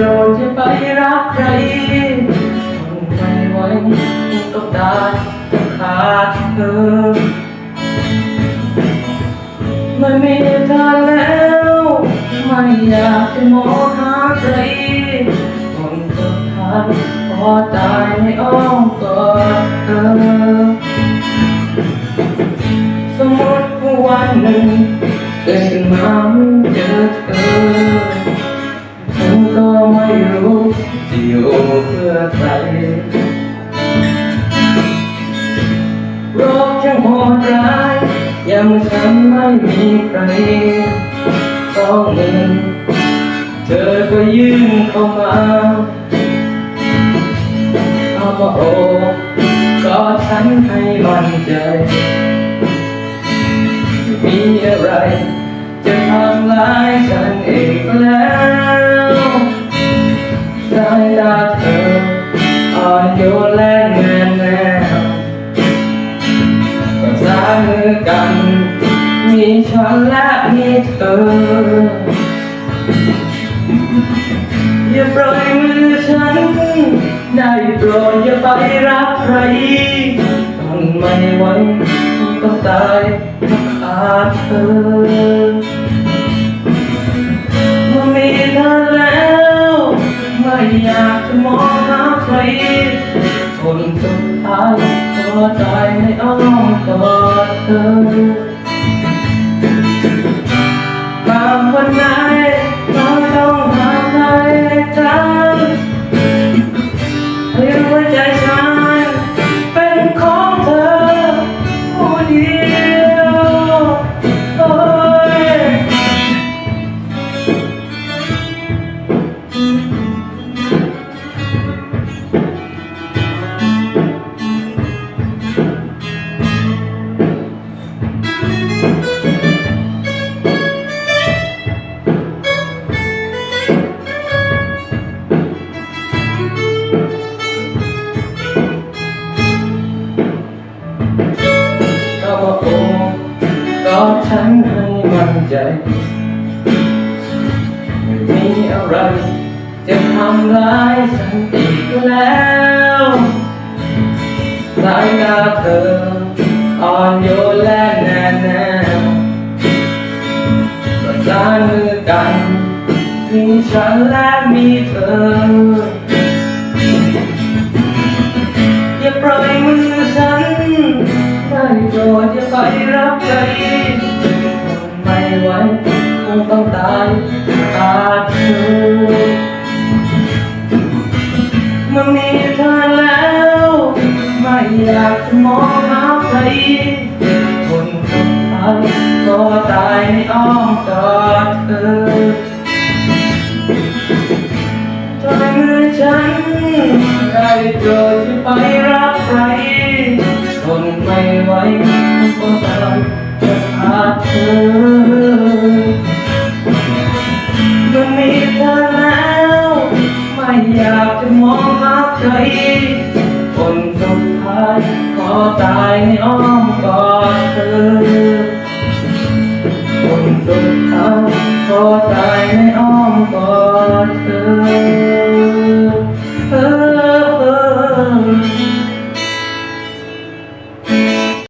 รดอย่าไปรักใครทนไม่ไหวต้องตายจะขาดเธอไม่มีทางแล้ว ไม่อยากจะมองหาใครคนสุดท้ายพอตายในอ้อมกอดเธอ ดร้ายยังฉันไม่มีใครต้องหนึ่งเธอก็ยื่นเข้ามาเอามาโอบกอดฉันให้มันใจ มีอะไร จะทำร้ายฉันอีกแล้วสายตาเธออ่อนโยนและ คือกัน มีฉันและมีเธอ อย่าปล่อยมือฉัน ได้โปรดอย่าไปรักใครทนไม่ไหวต้องตายขาดเธอเมื่อมีเธอแล้ว ไม่อยากจะมองหาใคร คนสุดท้ายก็ตายในอ้อมกอดเธอ ฉันให้มั่นใจ ไม่มีอะไร จะทำร้ายฉันอีกแล้วสายตาเธออ่อนโยนและแน่แน่ประสานมือกัน มีฉันและมีเธอ อย่าปล่อยมือฉันได้โปรดอย่าไปรับใจ ไว้คงต้องตายตาเธอเมื่อมีเธอแล้ว ไม่อยากจะมองหาใครคนสุดท้ายก็ตายในอ้อมกอดเธอ คนสุดท้ายขอตายในอ้อมกอดเธอคนสุดท้ายขอตายในอ้อมกอด